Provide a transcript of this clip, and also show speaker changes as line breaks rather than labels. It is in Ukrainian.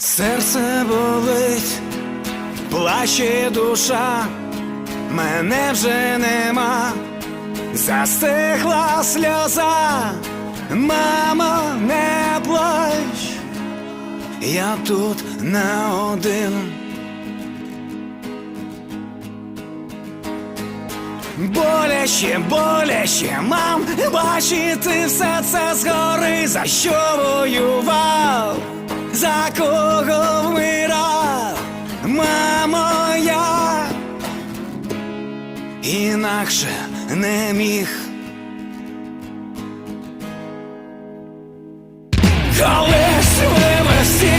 Серце болить, плаче душа, мене вже нема, застигла сльоза, мамо, не плач, я тут не один. Боляче, боляче, мам, бачити все це згори, за що воював, за кого вмирав, мамо, я інакше не міг. Колись ми всі